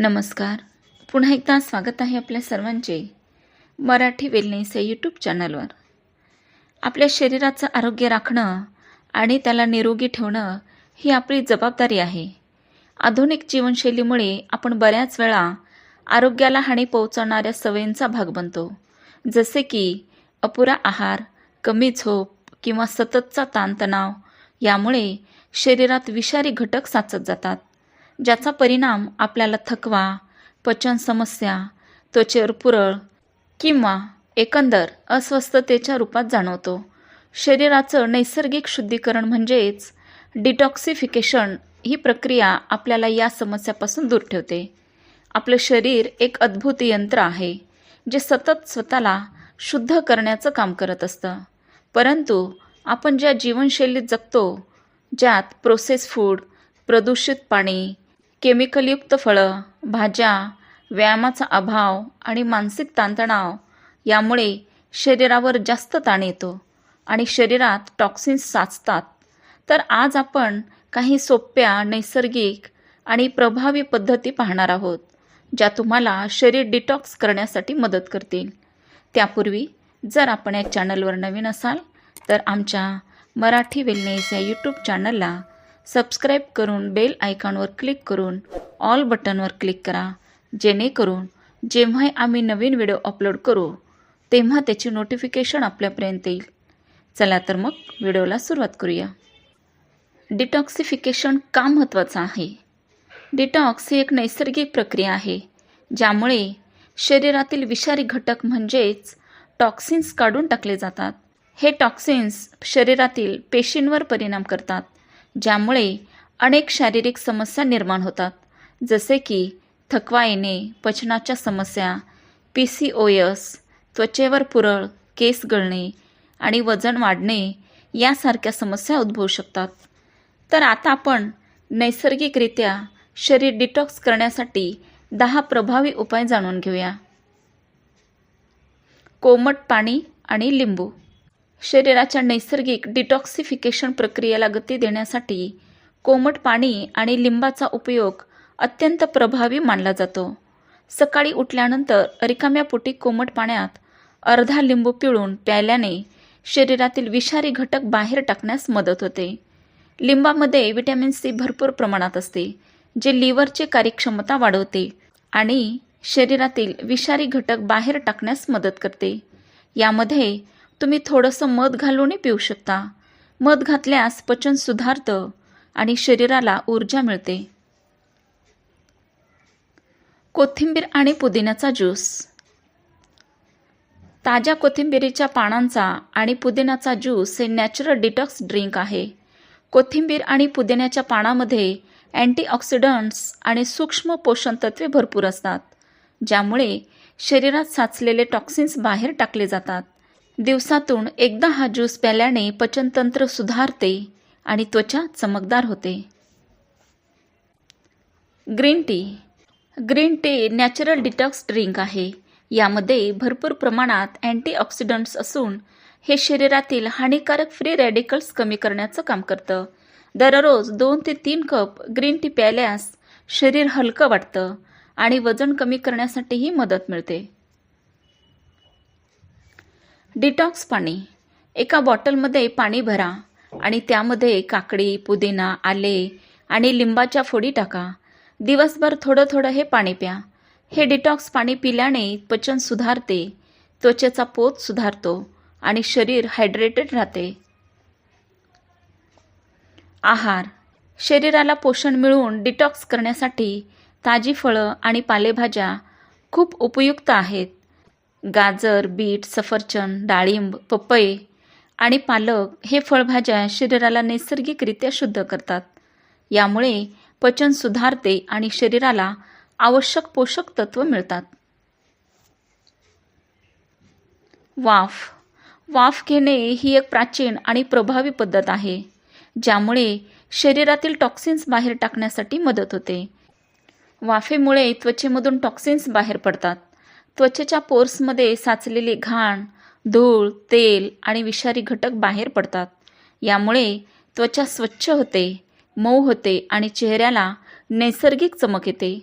नमस्कार. पुन्हा एकदा स्वागत आहे आपल्या सर्वांचे मराठी वेलनेस या यूट्यूब चॅनलवर आपल्या शरीराचं आरोग्य राखणं आणि त्याला निरोगी ठेवणं ही आपली जबाबदारी आहे. आधुनिक जीवनशैलीमुळे आपण बऱ्याच वेळा आरोग्याला हानी पोहोचवणाऱ्या सवयींचा भाग बनतो. जसे की अपुरा आहार कमी झोप किंवा सततचा ताणतणाव यामुळे शरीरात विषारी घटक साचत जातात. ज्याचा परिणाम आपल्याला थकवा पचन समस्या त्वचेवर पुरळ किंवा एकंदर अस्वस्थतेच्या रूपात जाणवतो. शरीराचं नैसर्गिक शुद्धीकरण म्हणजेच डिटॉक्सिफिकेशन ही प्रक्रिया आपल्याला या समस्यापासून दूर ठेवते. आपलं शरीर एक अद्भुत यंत्र आहे जे सतत स्वतःला शुद्ध करण्याचं काम करत असतं. परंतु आपण ज्या जीवनशैलीत जगतो ज्यात प्रोसेस फूड प्रदूषित पाणी केमिकलयुक्त फळं भाज्या व्यायामाचा अभाव आणि मानसिक ताणतणाव यामुळे शरीरावर जास्त ताण येतो आणि शरीरात टॉक्सिन्स साचतात. तर आज आपण काही सोप्या नैसर्गिक आणि प्रभावी पद्धती पाहणार आहोत ज्या तुम्हाला शरीर डिटॉक्स करण्यासाठी मदत करतील. त्यापूर्वी जर आपण या चॅनलवर नवीन असाल तर आमच्या मराठी वेलनेस या यूट्यूब चॅनलला सबस्क्राईब करून बेल आयकॉनवर क्लिक करून ऑल बटनवर क्लिक करा जेणेकरून जेव्हाही आम्ही नवीन व्हिडिओ अपलोड करू तेव्हा त्याची नोटिफिकेशन आपल्यापर्यंत येईल. चला तर मग व्हिडिओला सुरुवात करूया. डिटॉक्सिफिकेशन का महत्त्वाचं आहे? डिटॉक्स ही एक नैसर्गिक प्रक्रिया आहे ज्यामुळे शरीरातील विषारी घटक म्हणजेच टॉक्सिन्स काढून टाकले जातात. हे टॉक्सिन्स शरीरातील पेशींवर परिणाम करतात. ज्यामुळे अनेक शारीरिक समस्या निर्माण होतात. जसे की थकवा येणे पचनाच्या समस्या पी सी ओ एस त्वचेवर पुरळ केस गळणे आणि वजन वाढणे यासारख्या समस्या उद्भवू शकतात. तर आता आपण नैसर्गिकरित्या शरीर डिटॉक्स करण्यासाठी दहा प्रभावी उपाय जाणून घेऊया. कोमट पाणी आणि लिंबू. शरीराच्या नैसर्गिक डिटॉक्सिफिकेशन प्रक्रियेला गती देण्यासाठी कोमट पाणी आणि लिंबाचा उपयोग अत्यंत प्रभावी मानला जातो. सकाळी उठल्यानंतर रिकाम्या पोटी कोमट पाण्यात अर्धा लिंबू पिळून प्यायल्याने शरीरातील विषारी घटक बाहेर टाकण्यास मदत होते. लिंबामध्ये विटॅमिन सी भरपूर प्रमाणात असते जे लिव्हरची कार्यक्षमता वाढवते आणि शरीरातील विषारी घटक बाहेर टाकण्यास मदत करते. यामध्ये तुम्ही थोडंसं मध घालूनही पिऊ शकता. मध घातल्यास पचन सुधारतं आणि शरीराला ऊर्जा मिळते. कोथिंबीर आणि पुदिन्याचा ज्यूस. ताज्या कोथिंबिरीच्या पानांचा आणि पुदिन्याचा ज्यूस हे नॅचरल डिटॉक्स ड्रिंक आहे. कोथिंबीर आणि पुदिन्याच्या पानामध्ये अँटीऑक्सिडंट्स आणि सूक्ष्म पोषण तत्वे भरपूर असतात ज्यामुळे शरीरात साचलेले टॉक्सिन्स बाहेर टाकले जातात. दिवसातून एकदा हा ज्यूस प्याल्याने पचनतंत्र सुधारते आणि त्वचा चमकदार होते. Green tea. Green tea natural detox drink आहे. यामध्ये भरपूर प्रमाणात अँटीऑक्सिडंट्स असून हे शरीरातील हानिकारक फ्री रॅडिकल्स कमी करण्याचं काम करतं. दररोज दोन ते तीन कप ग्रीन टी प्यायल्यास शरीर हलकं वाटतं आणि वजन कमी करण्यासाठीही मदत मिळते. डिटॉक्स पाणी. एका बॉटलमध्ये पाणी भरा आणि त्यामध्ये काकडी पुदिना आले आणि लिंबाच्या फोडी टाका. दिवसभर थोडं थोडं हे पाणी प्या. हे डिटॉक्स पाणी पिल्याने पचन सुधारते त्वचेचा पोत सुधारतो आणि शरीर हायड्रेटेड राहते. आहार. शरीराला पोषण मिळवून डिटॉक्स करण्यासाठी ताजी फळं आणि पालेभाज्या खूप उपयुक्त आहेत. गाजर बीट सफरचंद डाळिंब पपई आणि पालक हे फळभाज्या शरीराला नैसर्गिकरित्या शुद्ध करतात. यामुळे पचन सुधारते आणि शरीराला आवश्यक पोषक तत्व मिळतात. वाफ. वाफ घेणे ही एक प्राचीन आणि प्रभावी पद्धत आहे ज्यामुळे शरीरातील टॉक्सिन्स बाहेर टाकण्यासाठी मदत होते. वाफेमुळे त्वचेमधून टॉक्सिन्स बाहेर पडतात. त्वचेच्या पोर्समध्ये साचलेले घाण धूळ तेल आणि विषारी घटक बाहेर पडतात. यामुळे त्वचा स्वच्छ होते मऊ होते आणि चेहऱ्याला नैसर्गिक चमक येते.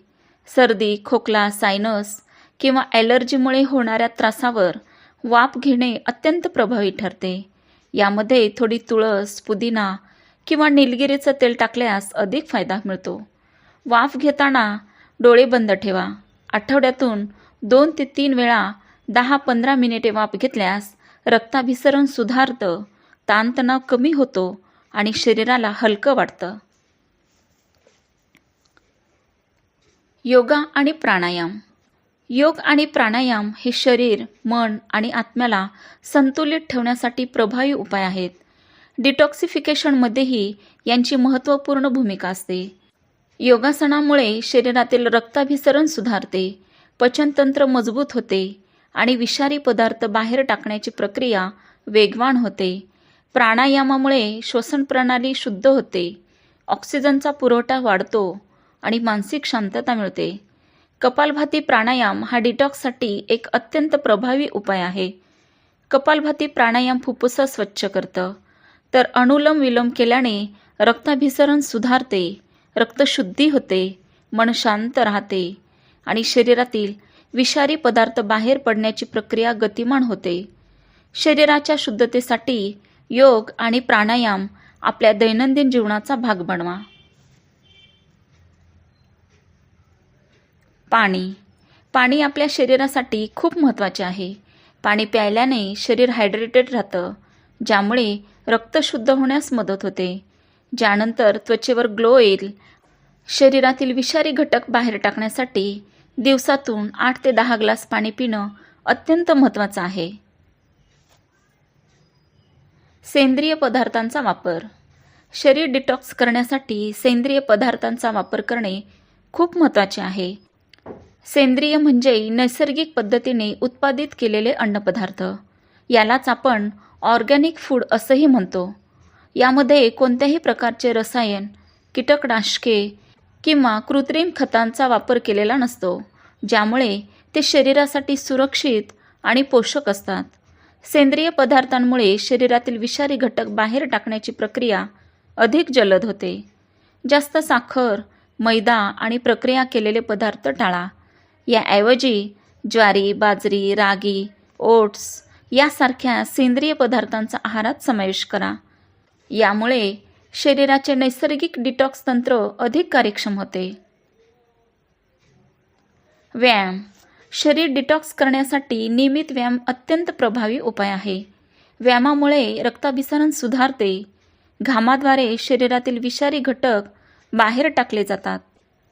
सर्दी खोकला सायनस किंवा ॲलर्जीमुळे होणाऱ्या त्रासावर वाफ घेणे अत्यंत प्रभावी ठरते. यामध्ये थोडी तुळस पुदिना किंवा निलगिरीचं तेल टाकल्यास अधिक फायदा मिळतो. वाफ घेताना डोळे बंद ठेवा. आठवड्यातून दोन ते तीन वेळा दहा पंधरा मिनिटे वाफ घेतल्यास रक्ताभिसरण सुधारतं ताणतणाव कमी होतो आणि शरीराला हलकं वाटतं. योगा आणि प्राणायाम. योग आणि प्राणायाम हे शरीर मन आणि आत्म्याला संतुलित ठेवण्यासाठी प्रभावी उपाय आहेत. डिटॉक्सिफिकेशनमध्येही यांची महत्त्वपूर्ण भूमिका असते. योगासनामुळे शरीरातील रक्ताभिसरण सुधारते. पचनतंत्र मजबूत होते आणि विषारी पदार्थ बाहेर टाकण्याची प्रक्रिया वेगवान होते. प्राणायामामुळे श्वसन प्रणाली शुद्ध होते. ऑक्सिजनचा पुरवठा वाढतो आणि मानसिक शांतता मिळते. कपालभाती प्राणायाम हा डिटॉक्ससाठी एक अत्यंत प्रभावी उपाय आहे. कपालभाती प्राणायाम फुफ्फुसं स्वच्छ करतं. तर अनुलंब विलंब केल्याने रक्ताभिसरण सुधारते रक्तशुद्धी होते मन शांत राहते. आणि शरीरातील विषारी पदार्थ बाहेर पडण्याची प्रक्रिया गतिमान होते. शरीराच्या शुद्धतेसाठी योग आणि प्राणायाम आपल्या दैनंदिन जीवनाचा भाग बनवा. पाणी. पाणी आपल्या शरीरासाठी खूप महत्त्वाचे आहे. पाणी प्यायल्याने शरीर हायड्रेटेड राहतं ज्यामुळे रक्त शुद्ध होण्यास मदत होते. ज्यानंतर त्वचेवर ग्लो येईल. शरीरातील विषारी घटक बाहेर टाकण्यासाठी दिवसातून आठ ते दहा ग्लास पाणी पिणं अत्यंत महत्त्वाचं आहे. सेंद्रिय पदार्थांचा वापर. शरीर डिटॉक्स करण्यासाठी सेंद्रिय पदार्थांचा वापर करणे खूप महत्त्वाचे आहे. सेंद्रिय म्हणजे नैसर्गिक पद्धतीने उत्पादित केलेले अन्नपदार्थ. यालाच आपण ऑर्गॅनिक फूड असंही म्हणतो. यामध्ये कोणत्याही प्रकारचे रसायन कीटकनाशके किंवा कृत्रिम खतांचा वापर केलेला नसतो ज्यामुळे ते शरीरासाठी सुरक्षित आणि पोषक असतात. सेंद्रिय पदार्थांमुळे शरीरातील विषारी घटक बाहेर टाकण्याची प्रक्रिया अधिक जलद होते. जास्त साखर मैदा आणि प्रक्रिया केलेले पदार्थ टाळा. याऐवजी ज्वारी बाजरी रागी ओट्स यासारख्या सेंद्रिय पदार्थांचा आहारात समावेश करा. यामुळे शरीराचे नैसर्गिक डिटॉक्स तंत्र अधिक कार्यक्षम होते. व्यायाम. शरीर डिटॉक्स करण्यासाठी नियमित व्यायाम अत्यंत प्रभावी उपाय आहे. व्यायामामुळे रक्ताभिसरण सुधारते. घामाद्वारे शरीरातील विषारी घटक बाहेर टाकले जातात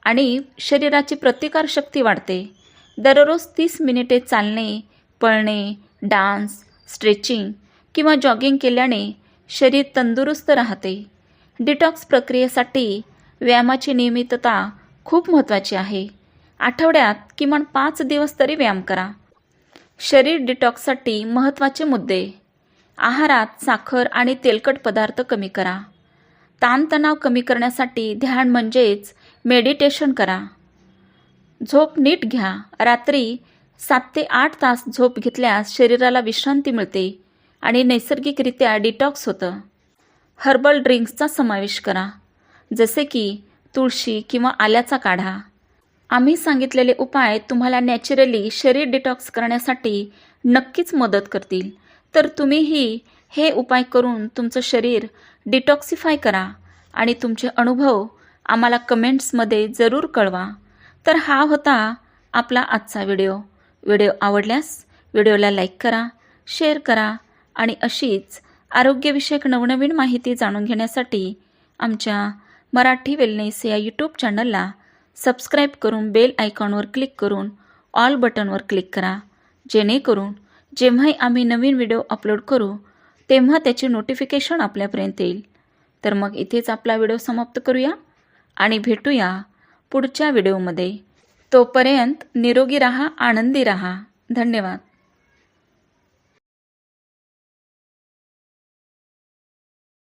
आणि शरीराची प्रतिकारशक्ती वाढते. दररोज तीस मिनिटे चालणे पळणे डान्स स्ट्रेचिंग किंवा जॉगिंग केल्याने शरीर तंदुरुस्त राहते. डिटॉक्स प्रक्रियेसाठी व्यायामाची नियमितता खूप महत्त्वाची आहे. आठवड्यात किमान पाच दिवस तरी व्यायाम करा. शरीर डिटॉक्ससाठी महत्त्वाचे मुद्दे. आहारात साखर आणि तेलकट पदार्थ कमी करा. ताणतणाव कमी करण्यासाठी ध्यान म्हणजेच मेडिटेशन करा. झोप नीट घ्या. रात्री सात ते आठ तास झोप घेतल्यास शरीराला विश्रांती मिळते आणि नैसर्गिकरित्या डिटॉक्स होतं. हर्बल ड्रिंक्सचा समावेश करा. जसे की तुळशी किंवा आल्याचा काढा. आम्ही सांगितलेले उपाय तुम्हाला नॅचरली शरीर डिटॉक्स करण्यासाठी नक्कीच मदत करतील. तर तुम्हीही हे उपाय करून तुमचं शरीर डिटॉक्सिफाय करा आणि तुमचे अनुभव आम्हाला कमेंट्समध्ये जरूर कळवा. तर हा होता आपला आजचा व्हिडिओ. व्हिडिओ आवडल्यास व्हिडिओला लाईक करा शेअर करा आणि अशीच आरोग्यविषयक नवनवीन माहिती जाणून घेण्यासाठी आमच्या मराठी वेलनेस या यूट्यूब चॅनलला सबस्क्राईब करून बेल आयकॉनवर क्लिक करून ऑल बटनवर क्लिक करा. जेणेकरून जेव्हाही आम्ही नवीन व्हिडिओ अपलोड करू तेव्हा त्याची नोटिफिकेशन आपल्यापर्यंत येईल. तर मग इथेच आपला व्हिडिओ समाप्त करूया आणि भेटूया पुढच्या व्हिडिओमध्ये तोपर्यंत निरोगी राहा आनंदी राहा. धन्यवाद.